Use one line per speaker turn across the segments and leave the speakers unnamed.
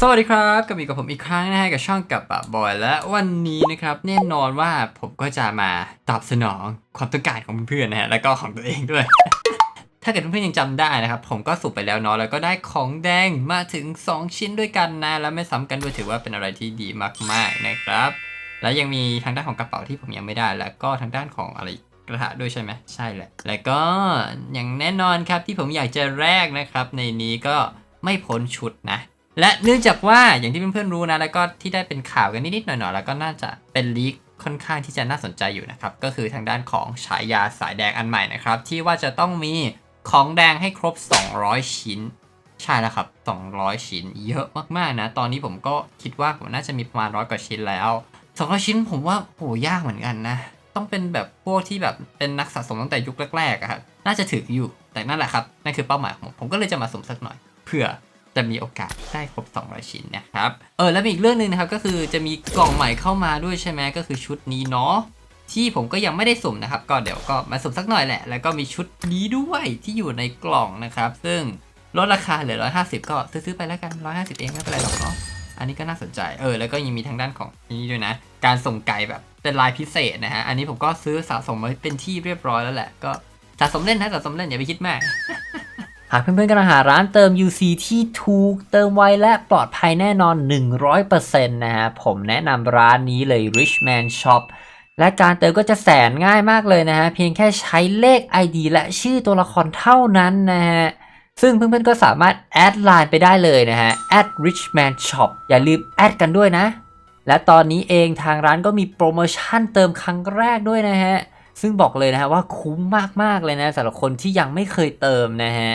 สวัสดีครับกับมาอยู่กับผมอีกครั้งนะฮะกับช่องกับปะบอยและวันนี้นะครับแน่นอนว่าผมก็จะมาตอบสนองความต้องการของเพื่อนๆนะฮะแล้วก็ของตัวเองด้วย ถ้าเกิดเพื่อนๆยังจำได้นะครับ ผมก็สุ่มไปแล้วเนาะแล้วก็ได้ของแดงมาถึง 2 ชิ้นด้วยกันนะ แล้วไม่ซ้ำกันด้วยถือว่าเป็นอะไรที่ดีมากๆนะครับ แล้วยังมีทางด้านของกระเป๋าที่ผมยังไม่ได้ แล้วก็ทางด้านของอะไรกระทะด้วยใช่ไหมใช่แหละ แล้วก็อย่างแน่นอนครับที่ผมอยากจะแรกนะครับ ในนี้ก็ไม่พ้นชุดนะ และเนื่องจากว่าอย่างที่เพื่อนๆรู้นะแล้วก็ที่ได้เป็นข่าวกันนิดๆหน่อยๆแล้วก็น่าจะเป็นลีกค่อนข้างที่จะน่าสนใจอยู่นะครับก็คือทางด้านของฉายาสายแดงอันใหม่นะครับที่ว่าจะต้องมีของแดงให้ครบ 200 ชิ้น ใช่แล้วครับ 200 ชิ้น เยอะมากๆนะ ตอนนี้ผมก็คิดว่าผมน่าจะมีประมาณร้อยกว่าชิ้นแล้ว 200 ชิ้นผมว่าโหยากเหมือนกันนะ ต้องเป็นแบบพวกที่แบบเป็นนักสะสมตั้งแต่ยุคแรกๆอะครับน่าจะถึงอยู่แต่นั่นแหละครับนั่นคือเป้าหมายของผมผมก็เลยจะมาสมสักหน่อยเพื่อ จะมีโอกาสได้ครบ 200 ชิ้นนะครับ เออแล้วมีอีกเรื่องหนึ่งนะครับก็คือจะมีกล่องใหม่เข้ามาด้วยใช่ไหมก็คือชุดนี้เนาะที่ผมก็ยังไม่ได้สุ่มนะครับ ก็เดี๋ยวก็มาสุ่มสักหน่อยแหละ แล้วก็มีชุดนี้ด้วยที่อยู่ในกล่องนะครับ ซึ่งลดราคาเหลือ 150 ก็ซื้อไปแล้วกัน 150 เองไม่เป็นไรหรอกเนาะอันนี้ก็น่าสนใจ เออ แล้วก็ยังมีทางด้านของนี้ด้วยนะ การส่งไก่แบบเป็นลายพิเศษนะฮะ อันนี้ผมก็ซื้อสะสมไว้เป็นที่เรียบร้อยแล้วแหละ ก็สะสมเล่นนะสะสมเล่นอย่าไปคิดมาก
หากเพื่อนๆกำลังหาร้านเติม UC ที่ถูกเติมไวและปลอดภัยแน่นอน 100%นะฮะ ผมแนะนำร้านนี้เลย Richman Shop และการเติมก็จะแสนง่ายมากเลยนะฮะ เพียงแค่ใช้เลข ID และชื่อตัวละครเท่านั้นนะฮะ ซึ่งเพื่อนๆก็สามารถแอดไลน์ไปได้เลยนะฮะ @richman shop อย่าลืมแอดกันด้วยนะ และตอนนี้เองทางร้านก็มีโปรโมชั่นเติมครั้งแรกด้วยนะฮะ ซึ่งบอกเลยนะฮะว่าคุ้มมากๆเลยนะสำหรับคนที่ยังไม่เคยเติมนะฮะ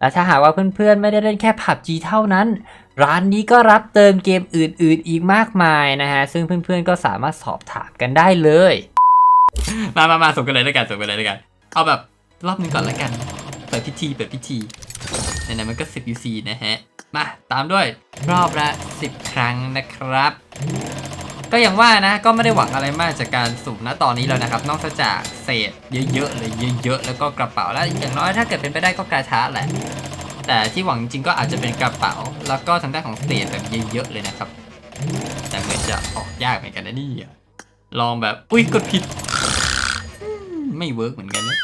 และถ้าหากว่าเพื่อนๆ ไม่ได้เล่นแค่ PUBG เท่านั้น ร้านนี้ก็รับเติมเกมอื่นๆ อีกมากมายนะฮะ ซึ่งเพื่อนๆ ก็สามารถสอบถามกันได้เลย
มามามาส่งกันเลยแล้วกันส่งกันเลยแล้วกัน เอาแบบรอบหนึงก่อนแล้วกัน เปิดพิธีเปิดพิธีไหนๆมันก็ 10 UC นะฮะ มาตามด้วยรอบละ 10 ครั้งนะครับ ก็อย่างว่านะก็ไม่ได้หวังอะไรมากจากการสุ่มณตอนนี้แล้วนะครับ นอกจากเศษเยอะๆเลยเยอะๆแล้วก็กระเป๋าแล้วอย่างน้อยถ้าเกิดเป็นไปได้ก็กระทะแหละ แต่ที่หวังจริงก็อาจจะเป็นกระเป๋า แล้วก็ทางด้านของเศษแบบเยอะๆเลยนะครับ แต่เหมือนจะออกยากเหมือนกันนะนี่ลองแบบอุ้ยกดผิด ไม่เวิร์กเหมือนกันนะ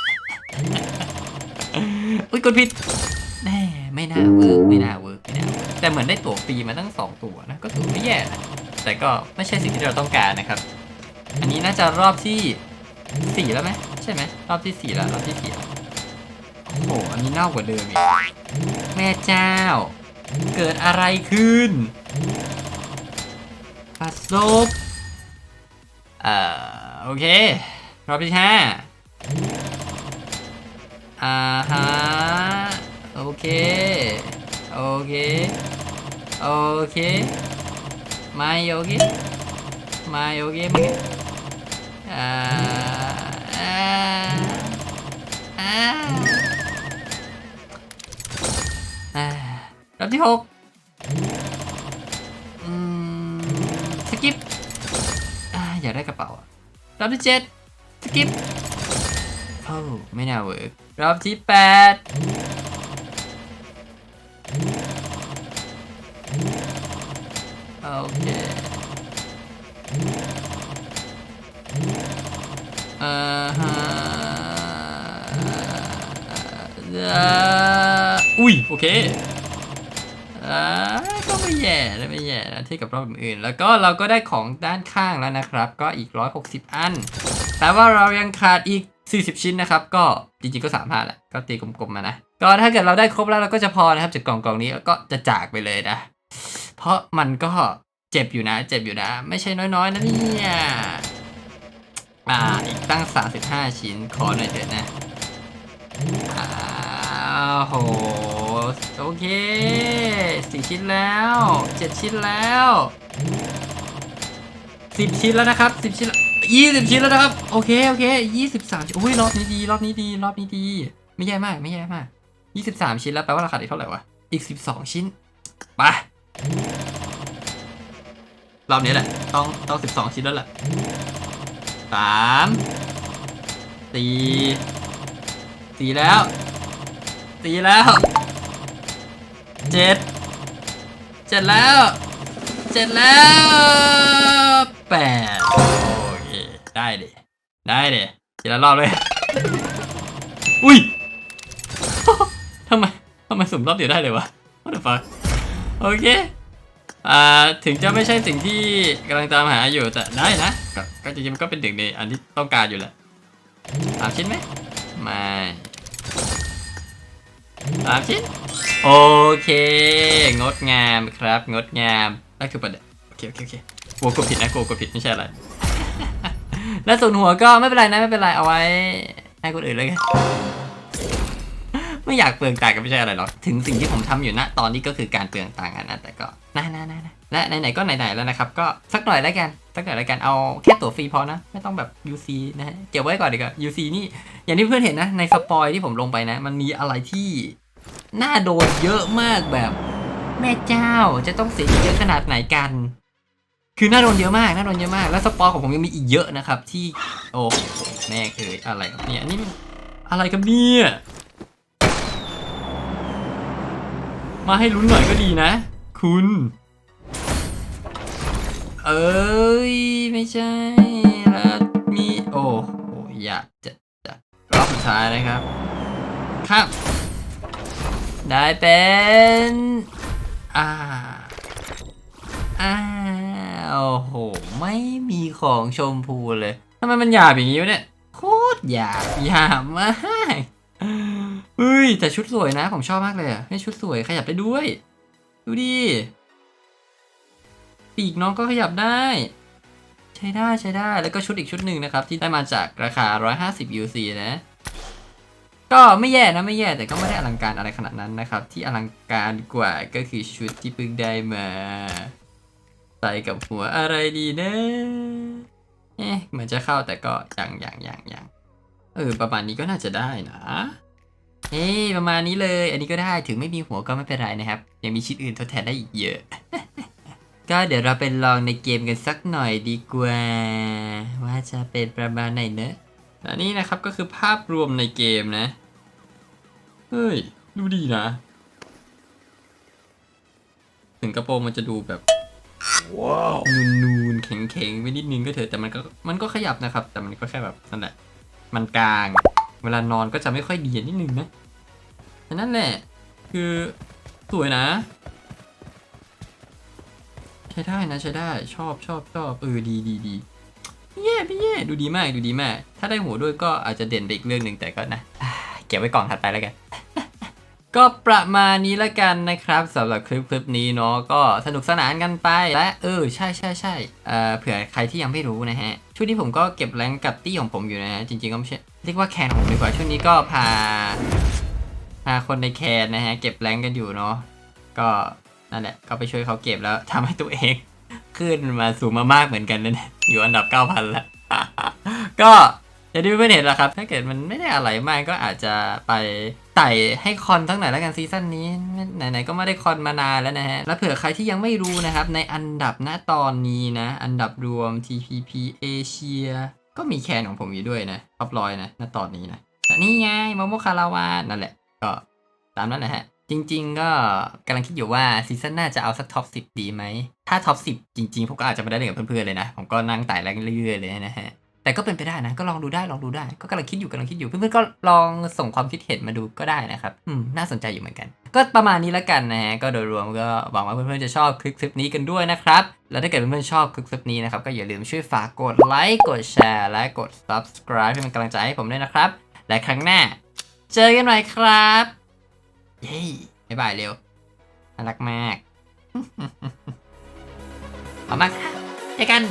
อุ้ยกดผิดแน่ไม่น่าเวิร์กไม่น่าเวิร์กไม่น่าเวิร์กแต่เหมือนได้ตั๋วฟรีมาตั้งสองตัวนะก็ถือไม่แย่นะ แต่ก็ไม่ใช่สิ่งที่เราต้องการนะครับ อันนี้น่าจะรอบที่สี่แล้วไหมใช่ไหมรอบที่สี่แล้วรอบที่สี่โอ้โหอันนี้เน่ากว่าเดิมอีกแม่เจ้า เกิดอะไรขึ้นปัสซบเอ่อโอเค รอบที่ห้าอ่าฮะโอเค โอเค โอเค Mayogi Mayogi Mayogi Đập tiếp hụt Skip à, Giờ đấy cặp bầu Đập tiếp chết Skip Oh, ไม่น่าเวิร์กรอบที่ 8 โอเคเอ่อฮะเอ่ออุ้ย โอเคอ่าก็ไม่แย่นะไม่แย่นะเทียบกับรอบอื่นๆแล้วก็เราก็ได้ของด้านข้างแล้วนะครับ ก็อีก 160 อัน แต่ว่าเรายังขาดอีก 40 ชิ้นนะครับ ก็จริงๆก็35แหละ ก็ตีกลมๆมานะ ก็ถ้าเกิดเราได้ครบแล้วเราก็จะพอนะครับจากกล่องกล่องนี้ก็จะจากไปเลยนะ เพราะมันก็ เจ็บอยู่นะ เจ็บอยู่นะ ไม่ใช่น้อยๆนะเนี่ยอ่าอีกตั้ง 35 ชิ้นขอหน่อยเถอะนะอ้าโหโอเคสี่ชิ้นแล้วเจ็ดชิ้นแล้วสิบชิ้นแล้วนะครับสิบชิ้นยี่สิบชิ้นแล้วนะครับ โอเคโอเคยี่สิบสามชิ้นอุ้ยรอบนี้ดี รอบนี้ดี รอบนี้ดี ไม่แย่มากไม่แย่มากยี่สิบสามชิ้นแล้วแปลว่าราคาอีกเท่าไหร่วะอีกสิบสองชิ้นไป อบนี้แหละ ต้องต้องสิบสองชิ้นแล้วแหละสามสี่สี่แล้วสี่แล้วเจ็ดเจ็ดแล้วเจ็ดแล้วแปดโอเคได้ดิได้ดิทีละรอบเลย อุ้ยทำไมทำไมสุ่มรอบเดียวได้เลยวะ what the fuck โอเค อ่าถึงจะไม่ใช่สิ่งที่กำลังตามหาอยู่แต่ได้นะก็ก็จริงๆมันก็เป็นหนึ่งในอันที่ต้องการอยู่แหละสามชิ้นไหมไม่สามชิ้นโอเค งดงามครับ งดงามนั่นคือประเด็นโอเคโอเคโอเคกลัวกดผิดนะกลัวกดผิดไม่ใช่อะไรและส่วนหัวก็ไม่เป็นไรนะไม่เป็นไรเอาไว้ให้คนอื่นเลยกัน ไม่อยากเปลืองตังค์ก็ไม่ใช่อะไรหรอก ถึงสิ่งที่ผมทำอยู่ณตอนนี้ก็คือการเปลืองตังค์นะแต่ก็น่าน่าน่าน่าและไหนๆก็ไหนๆแล้วนะครับ ก็สักหน่อยแล้วกันสักหน่อยแล้วกันเอาแค่ตั๋วฟรีพอนะ ไม่ต้องแบบ UC นะฮะเก็บไว้ก่อนดีกว่า UC นี่อย่างที่เพื่อนเห็นนะในสปอยที่ผมลงไปนะ มันมีอะไรที่น่าโดนเยอะมากแบบ แม่เจ้าจะต้องเสียเยอะขนาดไหนกัน คือน่าโดนเยอะมากน่าโดนเยอะมาก แล้วสปอยของผมยังมีอีกเยอะนะครับ ที่โอ้แม่เอ๋ยอะไรเนี่ยอันนี่อะไรครับเนี่ย มาให้ลุ้นหน่อยก็ดีนะ คุณ เอ้ย ไม่ใช่แล้วมีโอ้โหอยากจะจะรอบสุดท้ายนะครับ ครับ ได้เป็น อ่า อ่า โอ้โห ไม่มีของชมพูเลยทำไมมันหยาบอย่างนี้วะเนี่ย โคตรหยาบหยาบมาก เฮ้ย แต่ชุดสวยนะ ผมชอบมากเลยอะให้ชุดสวยขยับได้ด้วย ดูดิปีกน้องก็ขยับได้ ใช้ได้ใช้ได้แล้วก็ชุดอีกชุดหนึ่งนะครับ ที่ได้มาจากราคา 150 UC นะ ก็ไม่แย่นะไม่แย่แต่ก็ไม่ได้อลังการอะไรขนาดนั้นนะครับ ที่อลังการกว่าก็คือชุดที่เพิ่งได้มาใส่กับหัวอะไรดีนะเอ๊ะเหมือนจะเข้าแต่ก็ยังยังยังยังเออประมาณนี้ก็น่าจะได้นะ เฮ้ยประมาณนี้เลย อันนี้ก็ได้ถึงไม่มีหัวก็ไม่เป็นไรนะครับ ยังมีชิ้นอื่นทดแทนได้อีกเยอะ ก็เดี๋ยวเราไปลองในเกมกันสักหน่อยดีกว่า ว่าจะเป็นประมาณไหนเนอะและนี่นะครับก็คือภาพรวมในเกมนะ เฮ้ย ดูดีนะ ถึงกระโปรงมันจะดูแบบว้าวนูนๆแข็งๆไปนิดนึงก็เถอะแต่มันก็มันก็ขยับนะครับ แต่มันก็แค่แบบนั่นแหละมันกลาง เวลานอนก็จะไม่ค่อยดีนิดนึงนะแต่นั่นแหละ คือสวยนะ ใช้ได้นะใช้ได้ชอบชอบชอบเออดีดีดีไม่แย่ไม่แย่ดูดีมากดูดีมาก ถ้าได้หัวด้วยก็อาจจะเด่นไปอีกเรื่องหนึ่งแต่ก็นะเก็บไว้กล่องถัดไปแล้วกัน ก็ประมาณนี้ละกันนะครับสำหรับคลิปคลิปนี้เนาะก็สนุกสนานกันไปและเออใช่ใช่ใช่เอ่อเผื่อใครที่ยังไม่รู้นะฮะช่วงนี้ผมก็เก็บแรงกับตี้ของผมอยู่นะฮะจริงๆก็ไม่ใช่เรียกว่าแคนของผมดีกว่าช่วงนี้ก็พาพาคนในแคนนะฮะเก็บแรงกันอยู่เนาะก็นั่นแหละก็ไปช่วยเขาเก็บแล้วทำให้ตัวเองขึ้นมาสูงมามากเหมือนกันนะเนี่ยอยู่อันดับ 9,000แล้วก็อย่างที่เพื่อนเห็นแหล้วครับ ถ้าเกิดมันไม่ได้อะไรมากก็อาจจะไป ไต่ให้คอนทั้งไหนแล้วกันซีซั่นนี้ไหนๆก็ไม่ได้คอนมานานแล้วนะฮะ แล้วเผื่อใครที่ยังไม่รู้นะครับ ในอันดับณตอนนี้นะ อันดับรวม TPP เอเชียก็มีแคนของผมอยู่ด้วยนะท็อปร้อยนะณตอนนี้นะนี่ไงโมโมคาราวานนั่นแหละ ก็ตามนั้นแหละฮะ จริง ๆ ก็กำลังคิดอยู่ว่าซีซั่นหน้าจะเอาสักท็อป10 ดีไหม ถ้าท็อป10 จริงๆ พวกก็อาจจะไม่ได้เล่นกับเพื่อนๆเลยนะ ผมก็นั่งไต่แรงเรื่อยๆเลยนะฮะ แต่ก็เป็นไปได้นะ ก็ลองดูได้ลองดูได้ ก็กำลังคิดอยู่กำลังคิดอยู่ เพื่อนๆก็ลองส่งความคิดเห็นมาดูก็ได้นะครับ อืม น่าสนใจอยู่เหมือนกัน ก็ประมาณนี้แล้วกันนะฮะ ก็โดยรวมก็หวังว่าเพื่อนๆจะชอบคลิปคลิปนี้กันด้วยนะครับ แล้วถ้าเกิดเพื่อนๆชอบคลิปคลิปนี้นะครับ ก็อย่าลืมช่วยฝากกดไลค์ กดแชร์ และกด subscribe ให้เป็นกำลังใจให้ผมด้วยนะครับ และครั้งหน้า เจอกันใหม่ครับ เย้บ๊ายบายเร็ว น่ารักมาก ขอบมากค่ะเจอกัน